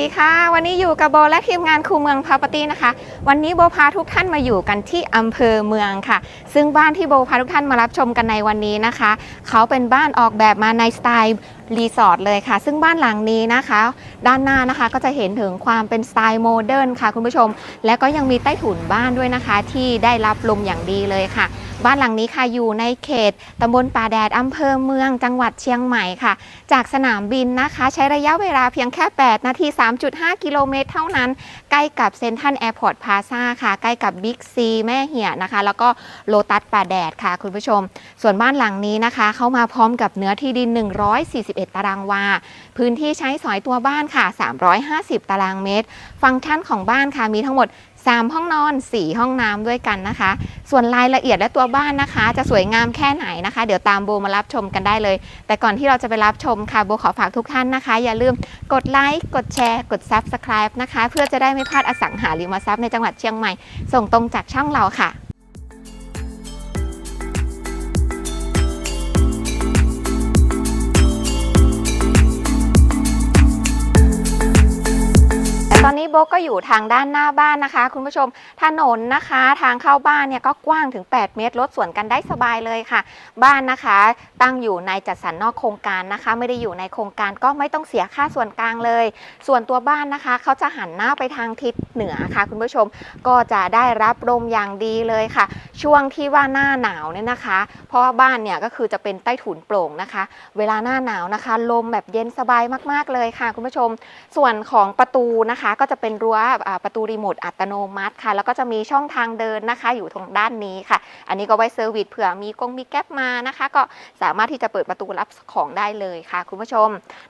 สวัสดีค่ะ วันนี้อยู่กับโบและทีมงานคูเมืองพาปตี้นะคะ วันนี้โบพาทุกท่านมาอยู่กันที่อำเภอเมืองค่ะ ซึ่งบ้านที่โบพาทุกท่านมารับชมกันในวันนี้นะคะ เขาเป็นบ้านออกแบบมาในสไตล์รีสอร์ทเลยค่ะ ซึ่งบ้านหลังนี้นะคะ ด้านหน้านะคะก็จะเห็นถึงความเป็นสไตล์โมเดิร์นค่ะคุณผู้ชม และก็ยังมีใต้ถุนบ้านด้วยนะคะ ที่ได้รับลมอย่างดีเลยค่ะ บ้านหลังนี้ค่ะอยู่ในเขตตำบลป่าแดดอำเภอเมืองจังหวัดเชียงใหม่ค่ะ จากสนามบินนะคะ ใช้ระยะเวลาเพียงแค่ 8 นาที 3.5 กิโลเมตรเท่านั้น ใกล้กับเซนทัลแอร์พอร์ตพาซาค่ะ ใกล้กับบิ๊กซีแม่เหี่ยนะคะ แล้วก็โลตัสป่าแดดค่ะ คุณผู้ชม ส่วนบ้านหลังนี้นะคะ เข้ามาพร้อมกับเนื้อที่ดิน 141 ตารางวา พื้นที่ใช้สอยตัวบ้านค่ะ 350 ตารางเมตร ฟังก์ชันของบ้านค่ะมีทั้งหมด 3 ห้องนอน 4 ห้องน้ำด้วยกันนะคะ ส่วนรายละเอียดและตัวบ้านนะคะ จะสวยงามแค่ไหนนะคะ เดี๋ยวตามโบมารับชมกันได้เลย แต่ก่อนที่เราจะไปรับชมค่ะโบขอฝากทุกท่านนะคะ อย่าลืมกดไลค์กดแชร์ กด Subscribe นะคะ เพื่อจะได้ไม่พลาดอสังหาริมทรัพย์ในจังหวัดเชียงใหม่ ส่งตรงจากช่องเราค่ะ โบก็อยู่ทางด้านหน้าบ้านนะคะ คุณผู้ชมถนนนะคะ ทางเข้าบ้านเนี่ยก็กว้างถึง 8 เมตรรถสวนกันได้สบายเลยค่ะ บ้านนะคะ ตั้งอยู่ในจัดสรรนอกโครงการนะคะ ไม่ได้อยู่ในโครงการก็ไม่ต้องเสียค่าส่วนกลางเลย ส่วนตัวบ้านนะคะเขาจะหันหน้าไปทางทิศเหนือค่ะ คุณผู้ชมก็จะได้รับลมอย่างดีเลยค่ะ ช่วงที่ว่าหน้าหนาวเนี่ยนะคะ เพราะว่าบ้านเนี่ยก็คือจะเป็นใต้ถุนโปร่งนะคะ เวลาหน้าหนาวนะคะ ลมแบบเย็นสบายมากๆเลยค่ะ คุณผู้ชม ส่วนของประตูนะคะก็จะเป็นรั้วประตูรีโมทอัตโนมัติค่ะ แล้วก็จะมีช่องทางเดินนะคะ อยู่ตรงด้านนี้ค่ะ อันนี้ก็ไว้เซอร์วิสเผื่อมีกงมีแก๊ปมานะคะ ก็สามารถที่จะเปิดประตูรับของได้เลยค่ะ คุณผู้ชม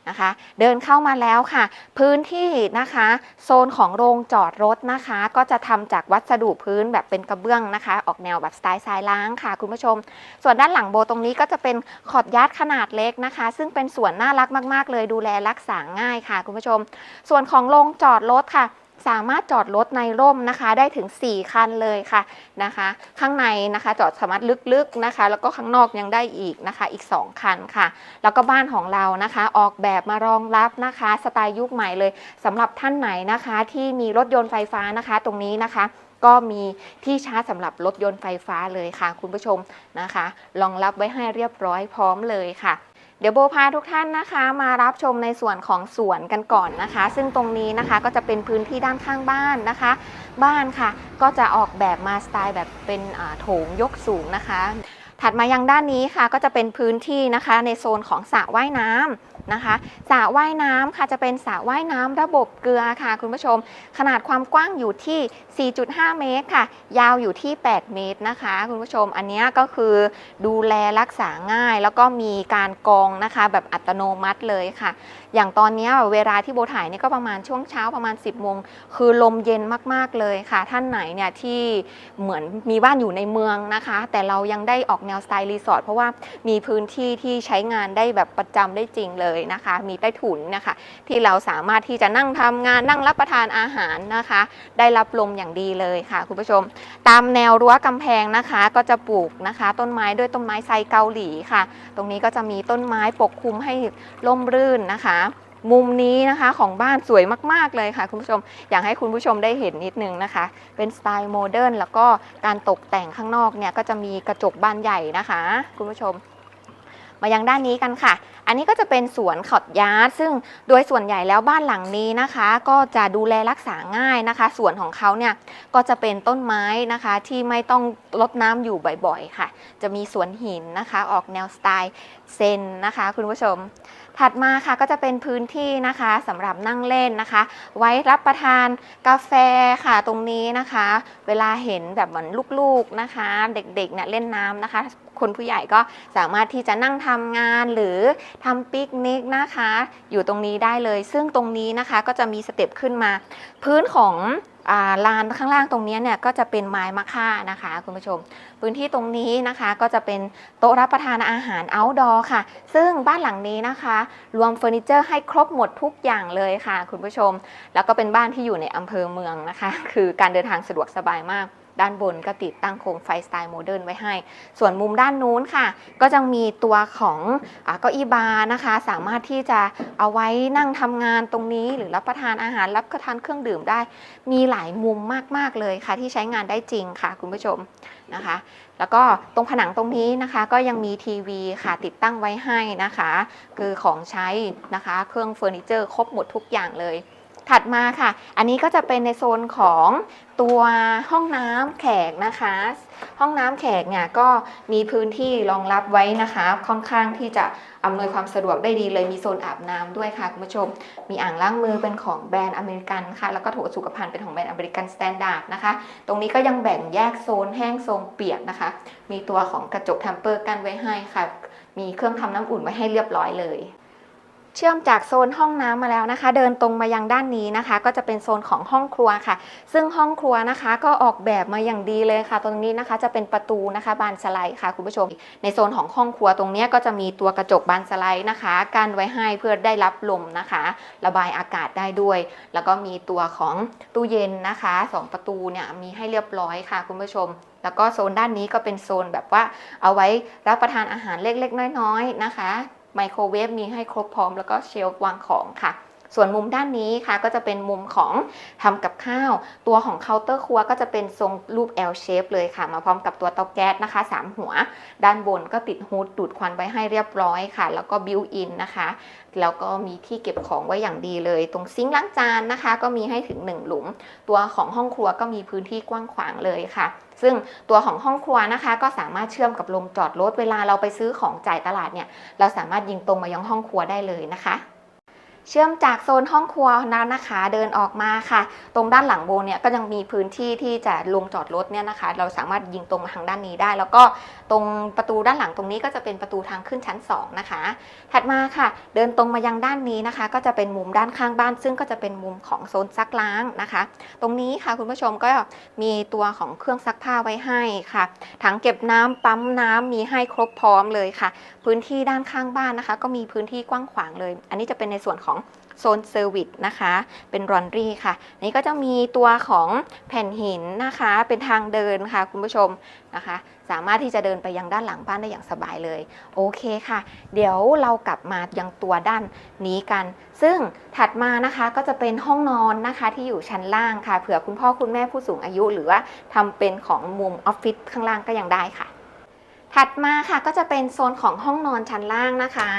นะคะ เดินเข้ามาแล้วค่ะ พื้นที่นะคะ โซนของโรงจอดรถนะคะ ก็จะทำจากวัสดุพื้นแบบเป็นกระเบื้องนะคะ ออกแนวแบบสไตล์ทรายล้างค่ะ คุณผู้ชม ส่วนด้านหลังโบตรงนี้ก็จะเป็นขอดยาร์ดขนาดเล็กนะคะ ซึ่งเป็นส่วนน่ารักมาก ๆ เลยดูแลรักษาง่ายค่ะ คุณผู้ชม ส่วนของโรงจอดรถค่ะ สามารถจอดรถในร่มนะคะ ได้ถึง 4 คันเลยค่ะนะคะ ข้างในนะคะจอดสามารถลึกๆนะคะ แล้วก็ข้างนอกยังได้อีกนะคะอีก 2 คันค่ะ แล้วก็บ้านของเรานะคะ ออกแบบมารองรับนะคะ สไตล์ยุคใหม่เลยสำหรับท่านไหนนะคะที่มีรถยนต์ไฟฟ้านะคะ ตรงนี้นะคะก็มีที่ชาร์จสำหรับรถยนต์ไฟฟ้าเลยค่ะ คุณผู้ชมนะคะรองรับไว้ให้เรียบร้อยพร้อมเลยค่ะ เดี๋ยวโบพาทุกท่านนะคะมารับชมในส่วนของสวนกันก่อนนะคะ ซึ่งตรงนี้นะคะก็จะเป็นพื้นที่ด้านข้างบ้านนะคะ บ้านค่ะ ก็จะออกแบบมาสไตล์แบบเป็นโถงยกสูงนะคะ ถัดมายังด้านนี้ค่ะก็จะเป็นพื้นที่นะคะในโซนของสระว่ายน้ำ นะคะสระว่ายน้ำค่ะจะเป็นสระว่ายน้ำระบบเกลือค่ะ คุณผู้ชม ขนาดความกว้างอยู่ที่ 4.5 เมตรค่ะ ยาวอยู่ที่ 8 เมตรนะคะ คุณผู้ชมอันนี้ก็คือดูแลรักษาง่าย แล้วก็มีการกองนะคะ แบบอัตโนมัติเลยค่ะ อย่างตอนนี้เวลาที่โบถ่ายนี่ก็ประมาณช่วงเช้าประมาณ 10โมงคือลมเย็นมาก ๆ เลยค่ะ ท่านไหนเนี่ยที่เหมือนมีบ้านอยู่ในเมืองนะคะ แต่เรายังได้ออกแนวสไตล์รีสอร์ทเพราะว่ามีพื้นที่ที่ใช้งานได้แบบประจำได้จริงเลยนะคะ มีใต้ถุนนะคะ ที่เราสามารถที่จะนั่งทำงานนั่งรับประทานอาหารนะคะ ได้รับลมอย่างดีเลยค่ะคุณผู้ชม ตามแนวรั้วกำแพงนะคะ ก็จะปลูกนะคะ ต้นไม้ด้วยต้นไม้ไทรเกาหลีค่ะ ตรงนี้ก็จะมีต้นไม้ปกคลุมให้ร่มรื่นนะคะมุมนี้นะคะของบ้านสวยมาก ๆ เลยค่ะ คุณผู้ชม อยากให้คุณผู้ชมได้เห็นนิดนึงนะคะ เป็นสไตล์โมเดิร์นแล้วก็การตกแต่งข้างนอกเนี่ยก็จะมีกระจกบานใหญ่นะคะ คุณผู้ชม มายังด้านนี้กันค่ะ อันนี้ก็จะเป็นสวนขอดยาร์ดซึ่งโดยส่วนใหญ่แล้วบ้านหลังนี้นะคะ ก็จะดูแลรักษาง่ายนะคะ สวนของเขาเนี่ยก็จะเป็นต้นไม้นะคะที่ไม่ต้องรดน้ำอยู่บ่อยๆค่ะ จะมีสวนหินนะคะ ออกแนวสไตล์เซนนะคะ คุณผู้ชม ถัดมาค่ะก็จะเป็นพื้นที่นะคะสำหรับนั่งเล่นนะคะ ไว้รับประทานกาแฟค่ะตรงนี้นะคะ เวลาเห็นแบบเหมือนลูกๆนะคะ เด็กๆเนี่ยเล่นน้ำนะคะ คนผู้ใหญ่ก็สามารถที่จะนั่งทำงานหรือทำปิกนิกนะคะ อยู่ตรงนี้ได้เลย ซึ่งตรงนี้นะคะก็จะมีสเต็ปขึ้นมา พื้นของลานข้างล่างตรงนี้เนี่ยก็จะเป็นไม้มะค่านะคะคุณผู้ชม พื้นที่ตรงนี้นะคะก็จะเป็นโต๊ะรับประทานอาหาร outdoor ค่ะ ซึ่งบ้านหลังนี้นะคะ รวมเฟอร์นิเจอร์ให้ครบหมดทุกอย่างเลยค่ะ คุณผู้ชม แล้วก็เป็นบ้านที่อยู่ในอำเภอเมืองนะคะ คือการเดินทางสะดวกสบายมาก ด้านบนก็ติดตั้งโคมไฟสไตล์โมเดิร์นไว้ให้ ส่วนมุมด้านนู้นค่ะ ก็จะมีตัวของอเก้าอี้บาร์นะคะ สามารถที่จะเอาไว้นั่งทำงานตรงนี้ หรือรับประทานอาหารรับประทานเครื่องดื่มได้ มีหลายมุมมาก ๆ เลยค่ะ ที่ใช้งานได้จริงค่ะ คุณผู้ชมนะคะ แล้วก็ตรงผนังตรงนี้นะคะ ก็ยังมีทีวีค่ะติดตั้งไว้ให้นะคะ คือของใช้นะคะ เครื่องเฟอร์นิเจอร์ครบหมดทุกอย่างเลย ถัดมาค่ะ อันนี้ก็จะเป็นในโซนของตัวห้องน้ำแขกนะคะ ห้องน้ำแขกเนี่ยก็มีพื้นที่รองรับไว้นะคะ ค่อนข้างที่จะอำนวยความสะดวกได้ดีเลยมีโซนอาบน้ำด้วยค่ะคุณผู้ชม มีอ่างล้างมือเป็นของแบรนด์อเมริกันค่ะ แล้วก็โถสุขภัณฑ์เป็นของแบรนด์อเมริกันสแตนดาร์ดนะคะ ตรงนี้ก็ยังแบ่งแยกโซนแห้งโซนเปียกนะคะ มีตัวของกระจกแทมเปอร์กั้นไว้ให้ค่ะ มีเครื่องทำน้ำอุ่นไว้ให้เรียบร้อยเลย ชื่อมจากโซนห้องน้ำมาแล้วนะคะ เดินตรงมายังด้านนี้นะคะ ก็จะเป็นโซนของห้องครัวค่ะ ซึ่งห้องครัวนะคะก็ออกแบบมาอย่างดีเลยค่ะ ตรงนี้นะคะจะเป็นประตูนะคะบานสไลด์ค่ะคุณผู้ชม ในโซนของห้องครัวตรงนี้ก็จะมีตัวกระจกบานสไลด์นะคะกั้นไว้ให้เพื่อได้รับลมนะคะ ระบายอากาศได้ด้วย แล้วก็มีตัวของตู้เย็นนะคะสองประตูเนี่ยมีให้เรียบร้อยค่ะคุณผู้ชมแล้วก็โซนด้านนี้ก็เป็นโซนแบบว่าเอาไว้รับประทานอาหารเล็กๆ น้อยๆนะคะ ไมโครเวฟมีให้ครบพร้อมแล้วก็เชลฟ์วางของค่ะ ส่วนมุมด้านนี้ค่ะก็จะเป็นมุมของทำกับข้าว ตัวของเคาน์เตอร์ครัวก็จะเป็นทรงรูป L shape เลยค่ะ มาพร้อมกับตัวเตาแก๊สนะคะ 3 หัว ด้านบนก็ติดฮูดดูดควันไว้ให้เรียบร้อยค่ะ แล้วก็บิวอินนะคะ แล้วก็มีที่เก็บของไว้อย่างดีเลย ตรงซิงค์ล้างจานนะคะ ก็มีให้ถึง 1 หลุม ตัวของห้องครัวก็มีพื้นที่กว้างขวางเลยค่ะซึ่งตัวของห้องครัวนะคะก็สามารถเชื่อมกับโรงจอดรถเวลาเราไปซื้อของจ่ายตลาดเนี่ย เราสามารถยิงตรงมายังห้องครัวได้เลยนะคะ เชื่อมจากโซนห้องครัวนั้นนะคะ เดินออกมาค่ะ ตรงด้านหลังโบเนี่ยก็ยังมีพื้นที่ที่จะลงจอดรถเนี่ยนะคะ เราสามารถยิงตรงมาทางด้านนี้ได้ แล้วก็ตรงประตูด้านหลังตรงนี้ก็จะเป็นประตูทางขึ้นชั้น 2 นะคะ ถัดมาค่ะ เดินตรงมายังด้านนี้นะคะ ก็จะเป็นมุมด้านข้างบ้าน ซึ่งก็จะเป็นมุมของโซนซักล้างนะคะ ตรงนี้ค่ะคุณผู้ชมก็มีตัวของเครื่องซักผ้าไว้ให้ค่ะถังเก็บน้ำปั๊มน้ำมีให้ครบพร้อมเลยค่ะ พื้นที่ด้านข้างบ้านนะคะ ก็มีพื้นที่กว้างขวางเลย อันนี้จะเป็นในส่วนของ โซนเซอร์วิสนะคะ เป็นรอนรี่ค่ะ นี่ก็จะมีตัวของแผ่นหินนะคะ เป็นทางเดินค่ะคุณผู้ชมนะคะ สามารถที่จะเดินไปยังด้านหลังบ้านได้อย่างสบายเลย โอเคค่ะ เดี๋ยวเรากลับมายังตัวด้านนี้กัน ซึ่งถัดมานะคะก็จะเป็นห้องนอนนะคะที่อยู่ชั้นล่างค่ะ เผื่อคุณพ่อคุณแม่ผู้สูงอายุ หรือว่าทำเป็นของมุมออฟฟิศข้างล่างก็ยังได้ค่ะ ถัดมาค่ะก็จะเป็นโซนของห้องนอนชั้นล่างนะคะ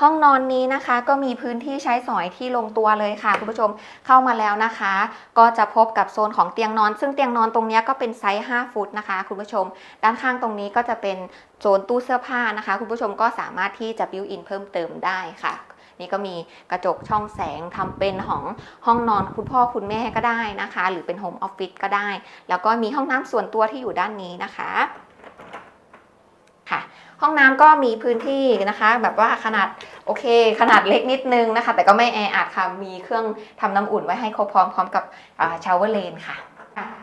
ห้องนอนนี้นะคะก็มีพื้นที่ใช้สอยที่ลงตัวเลยค่ะคุณผู้ชมเข้ามาแล้วนะคะ ก็จะพบกับโซนของเตียงนอน ซึ่งเตียงนอนตรงนี้ก็เป็นไซส์ 5 ฟุตนะคะ คุณผู้ชม ด้านข้างตรงนี้ก็จะเป็นโซนตู้เสื้อผ้านะคะ คุณผู้ชมก็สามารถที่จะบิวอินเพิ่มเติมได้ค่ะนี่ก็มีกระจกช่องแสงทำเป็นของห้องนอนคุณพ่อคุณแม่ก็ได้นะคะ หรือเป็นโฮมออฟฟิศก็ได้ แล้วก็มีห้องน้ำส่วนตัวที่อยู่ด้านนี้นะคะ ห้องน้ำก็มีพื้นที่นะคะ แบบว่าขนาดโอเค ขนาดเล็กนิดนึงนะคะ แต่ก็ไม่แออัดค่ะ มีเครื่องทำน้ำอุ่นไว้ให้ครบพร้อมพร้อมกับชาวเวอร์เลนค่ะ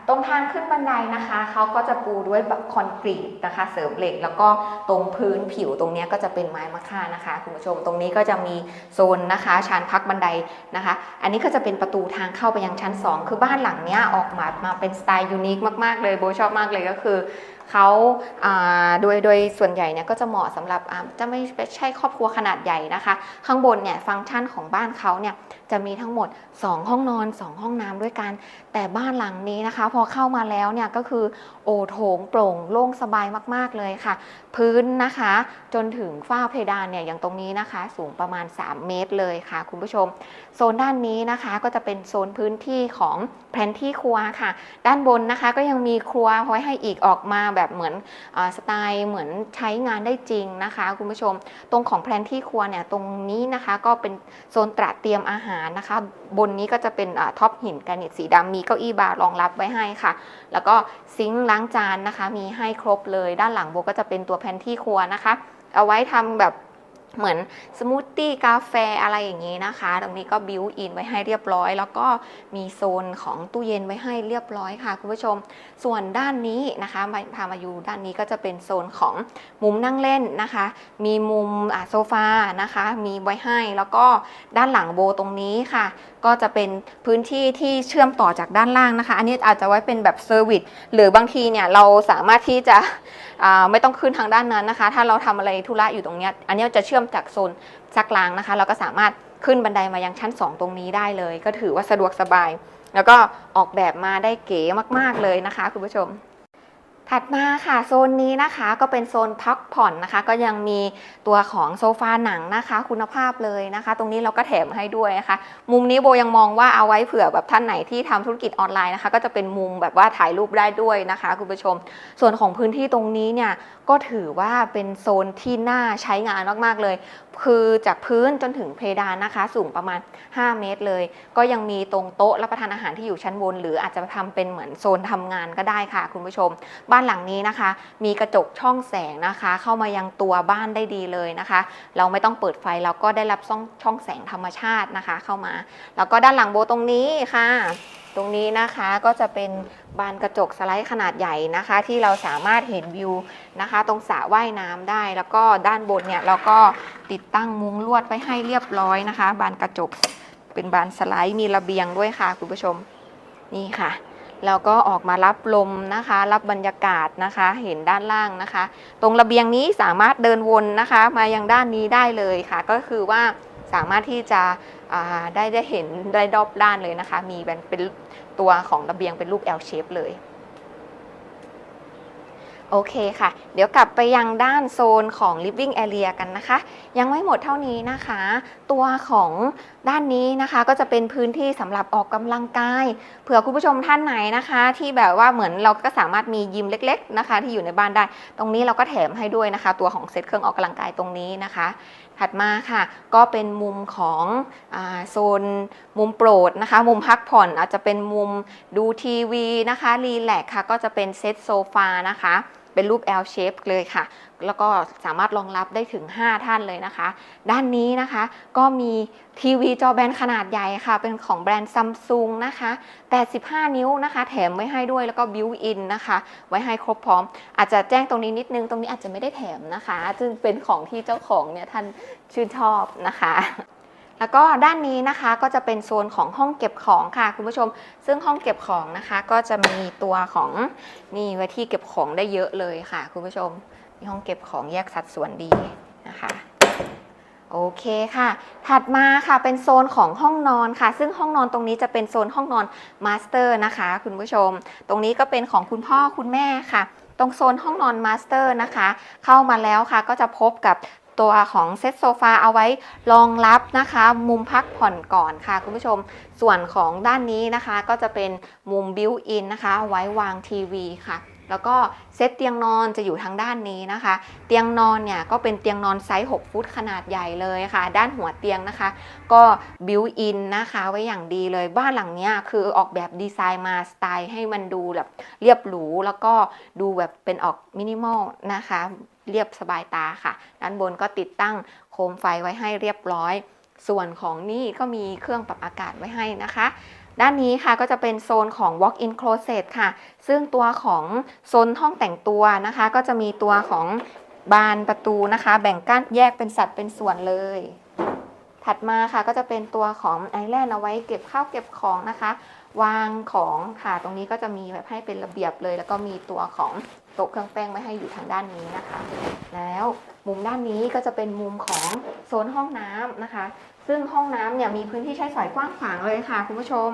ตรงทางขึ้นบันไดนะคะเขาก็จะปูด้วยแบบคอนกรีตนะคะ เสริมเหล็กแล้วก็ตรงพื้นผิวตรงนี้ก็จะเป็นไม้มะค่านะคะคุณผู้ชมตรงนี้ก็จะมีโซนนะคะชานพักบันไดนะคะ อันนี้ก็จะเป็นประตูทางเข้าไปยังชั้น 2 คือบ้านหลังเนี้ยออกมามาเป็นสไตล์ยูนิคมากๆเลยโบชอบมากเลยก็คือ เขาโดยโดยส่วนใหญ่เนี่ยก็จะเหมาะสำหรับจะไม่ใช่ครอบครัวขนาดใหญ่นะคะ ข้างบนเนี่ยฟังก์ชันของบ้านเขาเนี่ยจะมีทั้งหมด 2 ห้องนอน 2 ห้องน้ำด้วยกัน แต่บ้านหลังนี้นะคะ พอเข้ามาแล้วเนี่ยก็คือโอโถงโปร่งโล่งสบายมากๆเลยค่ะพื้นนะคะ จนถึงฝ้าเพดานเนี่ยอย่างตรงนี้นะคะ สูงประมาณ 3 เมตรเลยค่ะ คุณผู้ชม โซนด้านนี้นะคะก็จะเป็นโซนพื้นที่ของแผนที่ครัวค่ะ ด้านบนนะคะก็ยังมีครัวไว้ให้อีกออกมาแบบเหมือนอสไตล์เหมือนใช้งานได้จริงนะคะ คุณผู้ชม ตรงของแผนที่ครัวเนี่ยตรงนี้นะคะก็เป็นโซนตระเตรียมอาหารนะคะ บนนี้ก็จะเป็นท็อปหินแกรนิตสีดำมีเก้าอี้บาร์รองรับไว้ให้ค่ะ แล้วก็ซิงค์ล้างจานนะคะ มีให้ครบเลย ด้านหลังโบก็จะเป็นตัวแผนที่ครัวนะคะ เอาไว้ทำแบบเหมือนสมูทตี้กาแฟอะไรอย่างนี้นะคะ ตรงนี้ก็บิวอินไว้ให้เรียบร้อย แล้วก็มีโซนของตู้เย็นไว้ให้เรียบร้อยค่ะคุณผู้ชม ส่วนด้านนี้นะคะมาพามาอยู่ด้านนี้ก็จะเป็นโซนของมุมนั่งเล่นนะคะ มีมุมโซฟานะคะ มีไว้ให้แล้วก็ด้านหลังโบตรงนี้ค่ะ ก็จะเป็นพื้นที่ที่เชื่อมต่อจากด้านล่างนะคะ อันนี้อาจจะไว้เป็นแบบเซอร์วิสหรือบางทีเนี่ยเราสามารถที่จะไม่ต้องขึ้นทางด้านนั้นนะคะ ถ้าเราทำอะไรธุระอยู่ตรงนี้อันนี้จะเชื่อมจากโซนซักล้างนะคะ เราก็สามารถขึ้นบันไดมายังชั้น 2 ตรงนี้ได้เลย ก็ถือว่าสะดวกสบาย แล้วก็ออกแบบมาได้เก๋มาก ๆเลยนะคะ คุณผู้ชม ถัดมาค่ะโซนนี้นะคะก็เป็นโซนพักผ่อนนะคะ ก็ยังมีตัวของโซฟาหนังนะคะ คุณภาพเลยนะคะ ตรงนี้เราก็แถมให้ด้วยนะคะมุมนี้โบยังมองว่าเอาไว้เผื่อแบบท่านไหนที่ทำธุรกิจออนไลน์นะคะ ก็จะเป็นมุมแบบว่าถ่ายรูปได้ด้วยนะคะ คุณผู้ชม ส่วนของพื้นที่ตรงนี้เนี่ยก็ถือว่าเป็นโซนที่น่าใช้งานมากๆเลย คือจากพื้นจนถึงเพดานนะคะ สูงประมาณ 5 เมตรเลย ก็ยังมีตรงโต๊ะรับประทานอาหารที่อยู่ชั้นบน หรืออาจจะทำเป็นเหมือนโซนทำงานก็ได้ค่ะ คุณผู้ชมบ้านานหลังนี้นะคะ มีกระจกช่องแสงนะคะ เข้ามายังตัวบ้านได้ดีเลยนะคะ เราไม่ต้องเปิดไฟเราก็ได้รับช่องช่องแสงธรรมชาตินะคะ เข้ามา แล้วก็ด้านหลังโบตรงนี้ค่ะ ตรงนี้นะคะก็จะเป็นบานกระจกสไลด์ขนาดใหญ่นะคะ ที่เราสามารถเห็นวิวนะคะ ตรงสระว่ายน้ำได้ แล้วก็ด้านบนเนี่ยเราก็ติดตั้งมุ้งลวดไว้ให้เรียบร้อยนะคะ บานกระจกเป็นบานสไลด์มีระเบียงด้วยค่ะคุณผู้ชมนี่ค่ะ แล้วก็ออกมารับลมนะคะ รับบรรยากาศนะคะ เห็นด้านล่างนะคะ ตรงระเบียงนี้สามารถเดินวนนะคะ มายังด้านนี้ได้เลยค่ะ ก็คือว่าสามารถที่จะได้ได้เห็นได้รอบด้านเลยนะคะ มีเป็นตัวของระเบียงเป็นรูป L shape เลย โอเคค่ะ เดี๋ยวกลับไปยังด้านโซนของ living area กันนะคะ ยังไม่หมดเท่านี้นะคะ ตัวของ ด้านนี้นะคะก็จะเป็นพื้นที่สำหรับออกกำลังกายเผื่อคุณผู้ชมท่านไหนนะคะ ที่แบบว่าเหมือนเราก็สามารถมียิมเล็ก ๆนะคะ ที่อยู่ในบ้านได้ ตรงนี้เราก็แถมให้ด้วยนะคะ ตัวของเซตเครื่องออกกำลังกายตรงนี้นะคะ ถัดมาค่ะ ก็เป็นมุมของอโซนมุมโปรดนะคะ มุมพักผ่อนอาจจะเป็นมุมดูทีวีนะคะรีแลกค่ะ ก็จะเป็นเซตโซฟานะคะ เป็นรูป L shape เลยค่ะ แล้วก็สามารถรองรับได้ถึง 5 ท่านเลยนะคะ ด้านนี้นะคะก็มีทีวีจอแบนขนาดใหญ่ค่ะ เป็นของแบรนด์ซัมซุงนะคะ85 นิ้วนะคะ แถมไว้ให้ด้วยแล้วก็บิวอินนะคะ ไว้ให้ครบพร้อม อาจจะแจ้งตรงนี้นิดนึง ตรงนี้อาจจะไม่ได้แถมนะคะ ซึ่งเป็นของที่เจ้าของเนี่ยท่านชื่นชอบนะคะ แล้วก็ด้านนี้นะคะก็จะเป็นโซนของห้องเก็บของค่ะคุณผู้ชม ซึ่งห้องเก็บของนะคะ ก็จะมีตัวของนี่ไว้ที่เก็บของได้เยอะเลยค่ะ คุณผู้ชม มีห้องเก็บของแยกสัดส่วนดีนะคะโอเคค่ะ ถัดมาค่ะเป็นโซนของห้องนอนค่ะ ซึ่งห้องนอนตรงนี้จะเป็นโซนห้องนอนมาสเตอร์นะคะ คุณผู้ชม ตรงนี้ก็เป็นของคุณพ่อคุณแม่ค่ะ ตรงโซนห้องนอนมาสเตอร์นะคะ เข้ามาแล้วค่ะก็จะพบกับ ตัวของเซตโซฟาเอาไว้รองรับนะคะ มุมพักผ่อนก่อนค่ะคุณผู้ชม ส่วนของด้านนี้นะคะก็จะเป็นมุมบิวอินนะคะ ไว้วางทีวีค่ะแล้วก็เซตเตียงนอนจะอยู่ทางด้านนี้นะคะ เตียงนอนเนี่ยก็เป็นเตียงนอนไซส์ 6 ฟุตขนาดใหญ่เลยค่ะ ด้านหัวเตียงนะคะ ก็บิวอินนะคะไว้อย่างดีเลยบ้านหลังนี้คือออกแบบดีไซน์มาสไตล์ให้มันดูแบบเรียบหรู แล้วก็ดูแบบเป็นออกมินิมอลนะคะ เรียบสบายตาค่ะ ด้านบนก็ติดตั้งโคมไฟไว้ให้เรียบร้อย ส่วนของนี่ก็มีเครื่องปรับอากาศไว้ให้นะคะ ด้านนี้ค่ะก็จะเป็นโซนของ walk-in closet ค่ะ ซึ่งตัวของโซนห้องแต่งตัวนะคะ ก็จะมีตัวของบานประตูนะคะ แบ่งกั้นแยกเป็นสัดเป็นส่วนเลย ถัดมาค่ะก็จะเป็นตัวของไอแลนด์เอาไว้เก็บข้าวเก็บของนะคะ วางของค่ะ ตรงนี้ก็จะมีแบบให้เป็นระเบียบเลย แล้วก็มีตัวของ โต๊ะเครื่องแป้งไว้ให้อยู่ทางด้านนี้นะคะ แล้วมุมด้านนี้ก็จะเป็นมุมของโซนห้องน้ำนะคะ ซึ่งห้องน้ำเนี่ยมีพื้นที่ใช้สอยกว้างขวางเลยค่ะ คุณผู้ชม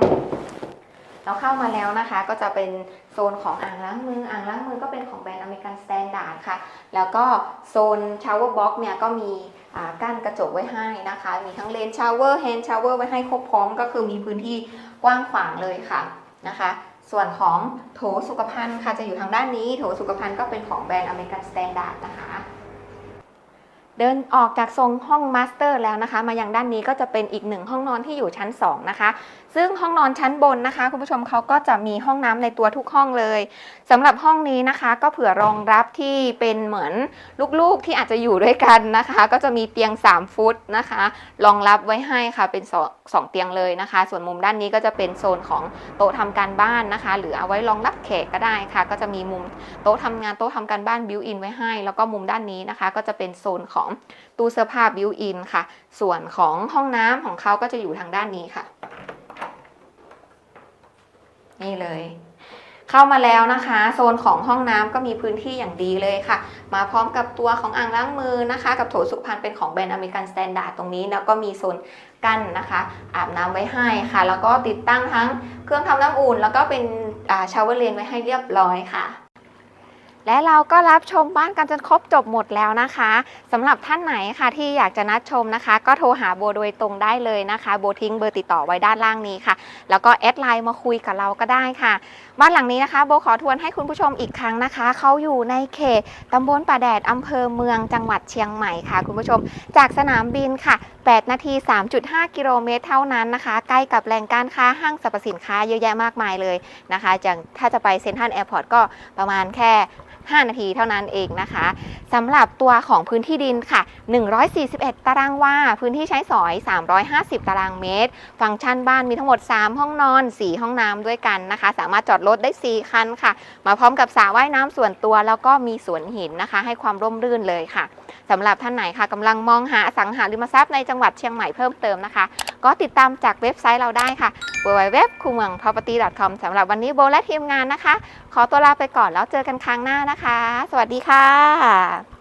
เราเข้ามาแล้วนะคะ ก็จะเป็นโซนของอ่างล้างมืออ่างล้างมือก็เป็นของแบรนด์อเมริกันสแตนดาร์ดค่ะ แล้วก็โซนชาวเวอร์บ็อกเนี่ยก็มีอ่ากั้นกระจกไว้ให้นะคะ มีทั้งเลนชาวเวอร์แฮนด์ชาวเวอร์ไว้ให้ครบพร้อมก็คือมีพื้นที่กว้างขวางเลยค่ะนะคะ ส่วนของโถสุขภัณฑ์ค่ะจะอยู่ทางด้านนี้ โถสุขภัณฑ์ก็เป็นของแบรนด์อเมริกันสแตนดาร์ดนะคะ เดินออกจากทรงห้องมาสเตอร์แล้วนะคะ มายังด้านนี้ก็จะเป็นอีกหนึ่งห้องนอนที่อยู่ชั้น 2 นะคะ ซึ่งห้องนอนชั้นบนนะคะ คุณผู้ชมเขาก็จะมีห้องน้ำในตัวทุกห้องเลยสำหรับห้องนี้นะคะ ก็เผื่อรองรับที่เป็นเหมือนลูกๆที่อาจจะอยู่ด้วยกันนะคะ ก็จะมีเตียง 3 ฟุตนะคะ รองรับไว้ให้ค่ะเป็นสองเตียงเลยนะคะ ส่วนมุมด้านนี้ก็จะเป็นโซนของโต๊ะทำการบ้านนะคะ หรือเอาไว้รองรับแขกก็ได้ค่ะ ก็จะมีมุมโต๊ะทำงานโต๊ะทำการบ้านบิวอินไว้ให้ แล้วก็มุมด้านนี้นะคะ ก็จะเป็นโซนของตู้เสื้อผ้าบิวอินค่ะ ส่วนของห้องน้ำของเขาก็จะอยู่ทางด้านนี้ค่ะ นี่เลยเข้ามาแล้วนะคะ โซนของห้องน้ำก็มีพื้นที่อย่างดีเลยค่ะ มาพร้อมกับตัวของอ่างล้างมือนะคะ กับโถสุขภัณฑ์เป็นของแบรนด์อเมริกันสแตนดาร์ดตรงนี้ แล้วก็มีโซนกั้นนะคะ อาบน้ำไว้ให้ค่ะ แล้วก็ติดตั้งทั้งเครื่องทำน้ำอุ่น แล้วก็เป็นชาวเวอร์เลนไว้ให้เรียบร้อยค่ะ และเราก็รับชมบ้านกันจนครบจบหมดแล้วนะคะสำหรับท่านไหนค่ะที่อยากจะนัดชมนะคะ ก็โทรหาโบโดยตรงได้เลยนะคะ โบทิ้งเบอร์ติดต่อไว้ด้านล่างนี้ค่ะ แล้วก็แอดไลน์มาคุยกับเราก็ได้ค่ะ บ้านหลังนี้นะคะ โบขอทวนให้คุณผู้ชมอีกครั้งนะคะ เขาอยู่ในเขตตำบลป่าแดดอำเภอเมืองจังหวัดเชียงใหม่ค่ะ คุณผู้ชม จากสนามบินค่ะ 8 นาที 3.5 กิโลเมตรเท่านั้นนะคะ ใกล้กับแหล่งการค้าห้างสรรพสินค้าเยอะแยะมากมายเลยนะคะจากถ้าจะไปเซ็นทรัลแอร์พอร์ตก็ประมาณแค่ 5 นาทีเท่านั้นเองนะคะสำหรับตัวของพื้นที่ดินค่ะ 141 ตารางวาพื้นที่ใช้สอย 350 ตารางเมตร ฟังก์ชันบ้านมีทั้งหมด 3 ห้องนอน 4 ห้องน้ำด้วยกันนะคะ สามารถจอดรถได้ 4 คันค่ะ มาพร้อมกับสระว่ายน้ำส่วนตัว แล้วก็มีสวนหินนะคะ ให้ความร่มรื่นเลยค่ะ สำหรับท่านไหนค่ะกำลังมองหาสังหาริมทรัพย์ในจังหวัดเชียงใหม่เพิ่มเติมนะคะ ก็ติดตามจากเว็บไซต์เราได้ค่ะ www คูเมือง property com สำหรับวันนี้โบและทีมงานนะคะ ขอตัวลาไปก่อนแล้วเจอกันครั้งหน้านะคะ สวัสดีค่ะ